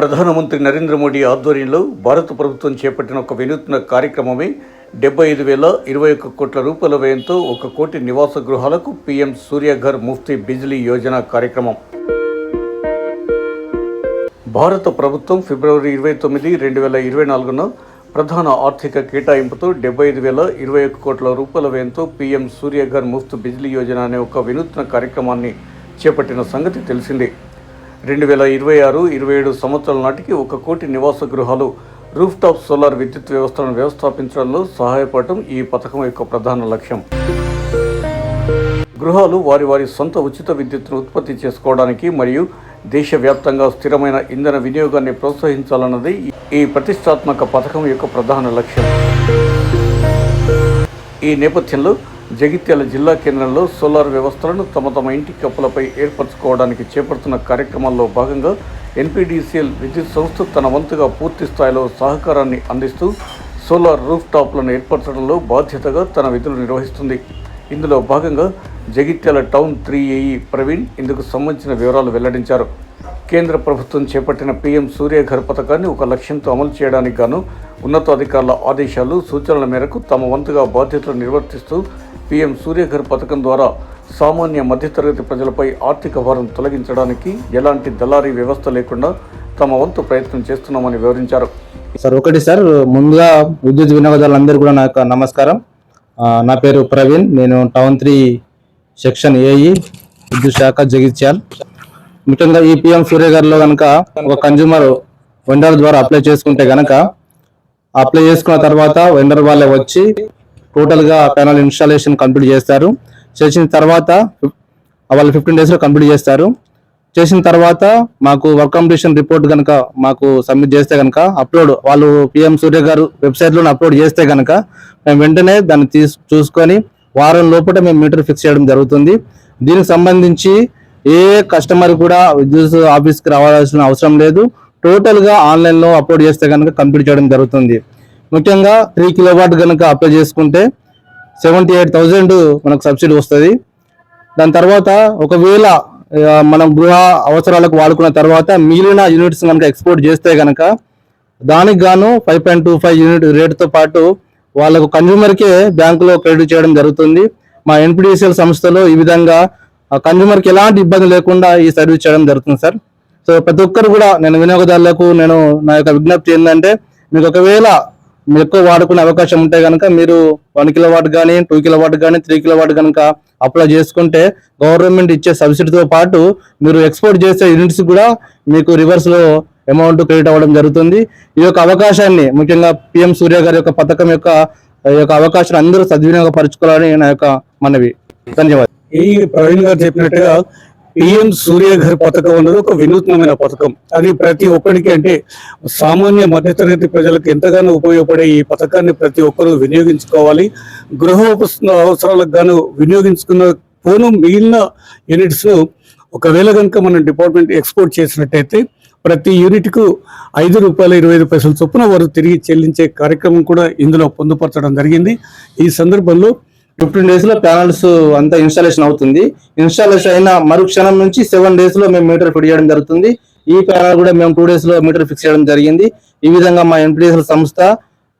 ప్రధానమంత్రి నరేంద్ర మోడీ ఆధ్వర్యంలో భారత ప్రభుత్వం చేపట్టిన ఒక వినూత్న కార్యక్రమమే డెబ్బై ఐదు వేల ఇరవై ఒక్క కోట్ల రూపాయల వ్యయంతో ఒక కోటి నివాస గృహాలకు పీఎం సూర్యఘర్ ముఫ్తీ బిజ్లీ యోజన కార్యక్రమం. భారత ప్రభుత్వం ఫిబ్రవరి ఇరవై తొమ్మిది రెండు వేల ఇరవై నాలుగున ప్రధాన ఆర్థిక కేటాయింపుతో డెబ్బై ఐదు వేల ఇరవై ఒక్క కోట్ల రూపాయల వ్యయంతో పీఎం సూర్యఘర్ ముఫ్త్ బిజ్లీ యోజన అనే ఒక వినూత్న కార్యక్రమాన్ని చేపట్టిన సంగతి తెలిసిందే. రెండు వేల ఇరవై ఆరు ఇరవై ఏడు సంవత్సరాల నాటికి ఒక కోటి నివాస గృహాలు రూఫ్ టాప్ సోలార్ విద్యుత్ వ్యవస్థను వ్యవస్థాపించడంలో సహాయపడటం ఈ పథకం యొక్క ప్రధాన లక్ష్యం. గృహాలు వారి వారి సొంత ఉచిత విద్యుత్తును ఉత్పత్తి చేసుకోవడానికి మరియు దేశవ్యాప్తంగా స్థిరమైన ఇంధన వినియోగాన్ని ప్రోత్సహించాలన్నది ఈ ప్రతిష్టాత్మక పథకం యొక్క ప్రధాన లక్ష్యం. ఈ నేపథ్యంలో జగిత్యాల జిల్లా కేంద్రంలో సోలార్ వ్యవస్థలను తమ తమ ఇంటి కప్పులపై ఏర్పరచుకోవడానికి చేపడుతున్న కార్యక్రమాల్లో భాగంగా ఎన్పీడీసీఎల్ విద్యుత్ సంస్థ తన వంతుగా పూర్తి స్థాయిలో సహకారాన్ని అందిస్తూ సోలార్ రూఫ్ టాప్లను ఏర్పరచడంలో బాధ్యతగా తన విధులు నిర్వహిస్తుంది. ఇందులో భాగంగా Jagtial town three AE Praveen ఇందుకు సంబంధించిన వివరాలు వెల్లడించారు. కేంద్ర ప్రభుత్వం చేపట్టిన పీఎం సూర్యఘర్ పథకాన్ని ఒక లక్ష్యంతో అమలు చేయడానికి గాను ఉన్నతాధికారుల ఆదేశాలు సూచనల మేరకు తమ వంతుగా బాధ్యతలు నిర్వర్తిస్తూ పీఎం సూర్యఘర్ పథకం ద్వారా సామాన్య మధ్యతరగతి ప్రజలపై ఆర్థిక భారం తొలగించడానికి ఎలాంటి దళారీ వ్యవస్థ లేకుండా తమ వంతు ప్రయత్నం చేస్తున్నామని వివరించారు. సార్ ఒకటి సార్ ముందుగా విద్యుత్ వినియోగదారులందరూ కూడా నా యొక్క నమస్కారం. నా పేరు ప్రవీణ్ నేను టౌన్ త్రీ సెక్షన్ ఏఈ విద్యుత్ శాఖ జగిత్యాల్. ముఖ్యంగా ఈ పిఎం సూర్య గారిలో కనుక ఒక కన్జ్యూమర్ వెండర్ ద్వారా అప్లై చేసుకుంటే కనుక అప్లై చేసుకున్న తర్వాత వెండర్ వాళ్ళే వచ్చి టోటల్గా ప్యానల్ ఇన్స్టాలేషన్ కంప్లీట్ చేస్తారు. చేసిన తర్వాత వాళ్ళు ఫిఫ్టీన్ డేస్లో కంప్లీట్ చేస్తారు. చేసిన తర్వాత మాకు వర్క్ కంప్లీషన్ రిపోర్ట్ కనుక మాకు సబ్మిట్ చేస్తే కనుక అప్లోడ్ వాళ్ళు పిఎం సూర్య గారు వెబ్సైట్లో అప్లోడ్ చేస్తే కనుక మేము వెంటనే దాన్ని తీసు చూసుకొని వారం లోపల మేము మీటర్ ఫిక్స్ చేయడం జరుగుతుంది. దీనికి సంబంధించి ఏ కస్టమర్ కూడా విద్యుత్ ఆఫీస్కి రావాల్సిన అవసరం లేదు. టోటల్గా ఆన్లైన్లో అప్లోడ్ చేస్తే కనుక కంప్లీట్ చేయడం జరుగుతుంది. ముఖ్యంగా త్రీ కిలోవాట్ కనుక అప్లై చేసుకుంటే సెవెంటీ ఎయిట్ థౌజండ్ మనకు సబ్సిడీ వస్తుంది. దాని తర్వాత ఒకవేళ మనం గృహ అవసరాలకు వాడుకున్న తర్వాత మిగిలిన యూనిట్స్ కనుక ఎక్స్పోర్ట్ చేస్తే కనుక దానికి గాను five point two five unit రేటుతో పాటు వాళ్ళకు కన్జ్యూమర్కే బ్యాంకులో క్రెడిట్ చేయడం జరుగుతుంది. మా ఎన్పిడిసిఎల్ సంస్థలో ఈ విధంగా కన్జ్యూమర్కి ఎలాంటి ఇబ్బంది లేకుండా ఈ సర్వీస్ చేయడం జరుగుతుంది సార్. సో ప్రతి ఒక్కరు కూడా నేను వినియోగదారులకు నేను నా యొక్క విజ్ఞప్తి ఏంటంటే మీకు ఒకవేళ ఎక్కువ వాడుకునే అవకాశం ఉంటే కనుక మీరు వన్ కిలో వాట్ కానీ టూ కిలో వాట్ కానీ త్రీ కిలో వాట్ కనుక అప్లై చేసుకుంటే గవర్నమెంట్ ఇచ్చే సబ్సిడీతో పాటు మీరు ఎక్స్పోర్ట్ చేసే యూనిట్స్ కూడా మీకు రివర్స్లో అమౌంట్ క్రెడిట్ అవ్వడం జరుగుతుంది. ఈ యొక్క అవకాశాన్ని ముఖ్యంగా పిఎం సూర్య గారి యొక్క పథకం యొక్క ఈ యొక్క అవకాశాన్ని అందరూ సద్వినియోగపరచుకోవాలని నా యొక్క మనవి. ధన్యవాదాలు. ఈ ప్రవీణ్ గారు చెప్పినట్టుగా పిఎం సూర్యఘర్ పథకం అన్నది ఒక వినూత్నమైన పథకం. అది ప్రతి ఒక్కరికి అంటే సామాన్య మధ్యతరగతి ప్రజలకు ఎంతగానో ఉపయోగపడే ఈ పథకాన్ని ప్రతి ఒక్కరూ వినియోగించుకోవాలి. గృహ అవసరాలకు గాను వినియోగించుకున్న పోను మిగిలిన యూనిట్స్ ఒకవేళ కనుక మనం డిపార్ట్మెంట్ ఎక్స్పోర్ట్ చేసినట్టయితే ప్రతి యూనిట్కు ఐదు రూపాయల ఇరవై ఐదు పైసల చొప్పున వారు తిరిగి చెల్లించే కార్యక్రమం కూడా ఇందులో పొందుపరచడం జరిగింది. ఈ సందర్భంలో ఫిఫ్టీన్ డేస్లో ప్యానల్స్ అంతా ఇన్స్టాలేషన్ అవుతుంది. ఇన్స్టాలేషన్ అయిన మరుక్షణం నుంచి సెవెన్ డేస్లో మేము మీటర్ ఫిట్ చేయడం జరుగుతుంది. ఈ ప్యానల్ కూడా మేము టూ డేస్లో మీటర్ ఫిక్స్ చేయడం జరిగింది. ఈ విధంగా మా ఎంపీఎస్ఎల్ సంస్థ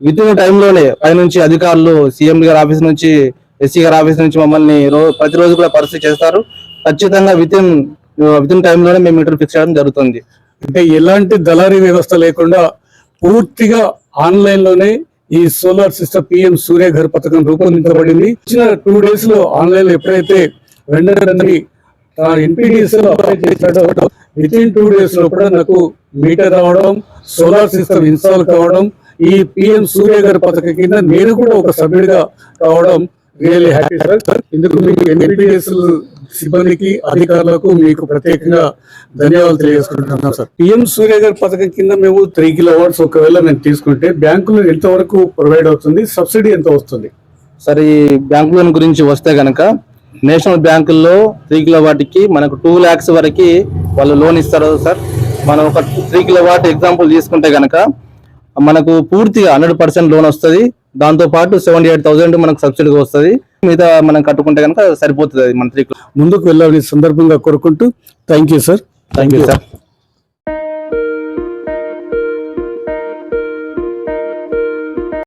విత్ ఇన్ టైంలోనే పైనుంచి అధికారులు సీఎం గారి ఆఫీస్ నుంచి ఎస్సీ గారి ఆఫీస్ నుంచి మమ్మల్ని ప్రతిరోజు కూడా పరిస్థితి చేస్తారు. ఖచ్చితంగా విత్ ఇన్ విత్ ఇన్ టైంలోనే మేము మీటర్ ఫిక్స్ చేయడం జరుగుతుంది. అంటే ఎలాంటి దళారీ వ్యవస్థ లేకుండా పూర్తిగా ఆన్లైన్లోనే ఈ సోలార్ సిస్టమ్ పిఎం సూర్యఘర్ పథకం రూపొందించబడింది. ఇచ్చిన టూ డేస్లో ఆన్లైన్లో ఎప్పుడైతే వెండర్ అందరి ఎన్పిడిఎస్లో అప్లై చేశాడో విత్ ఇన్ టూ డేస్లో కూడా నాకు మీటర్ రావడం సోలార్ సిస్టమ్ ఇన్స్టాల్ కావడం ఈ పిఎం సూర్యఘర్ పథకం కింద నేను కూడా ఒక సభ్యుడిగా కావడం రియల్లీ హ్యాపీ సార్. ఇందుకు మీకు ఎన్పిడిఎస్ సిబ్బందికి అధికారులకు మీకు ప్రత్యేకంగా ధన్యవాదాలు తెలియజేసుకుంటున్నాం సార్. పిఎం సూర్య గారి పథకం కింద మేము త్రీ కిలో వాట్స్ ఒకవేళ మేము తీసుకుంటే బ్యాంకులో ఎంత వరకు ప్రొవైడ్ అవుతుంది సబ్సిడీ ఎంత వస్తుంది? సరే ఈ బ్యాంక్ లోన్ గురించి వస్తే గనక నేషనల్ బ్యాంకుల్లో త్రీ కిలో వాటికి మనకు టూ ల్యాక్స్ వరకు వాళ్ళు లోన్ ఇస్తారు సార్. మనం ఒక త్రీ కిలో వాట్ ఎగ్జాంపుల్ తీసుకుంటే గనక మనకు పూర్తిగా హండ్రెడ్ పర్సెంట్ లోన్ వస్తుంది. దాంతో పాటు సెవెంటీ ఎయిట్ థౌసండ్ మనకు సబ్సిడీ వస్తుంది. మిగతా మనం కట్టుకుంటే కనుక సరిపోతుంది అది మన త్రీ ముందుకు వెళ్ళాలని సందర్భంగా కోరుకుంటూ thank you sir. Thank you sir.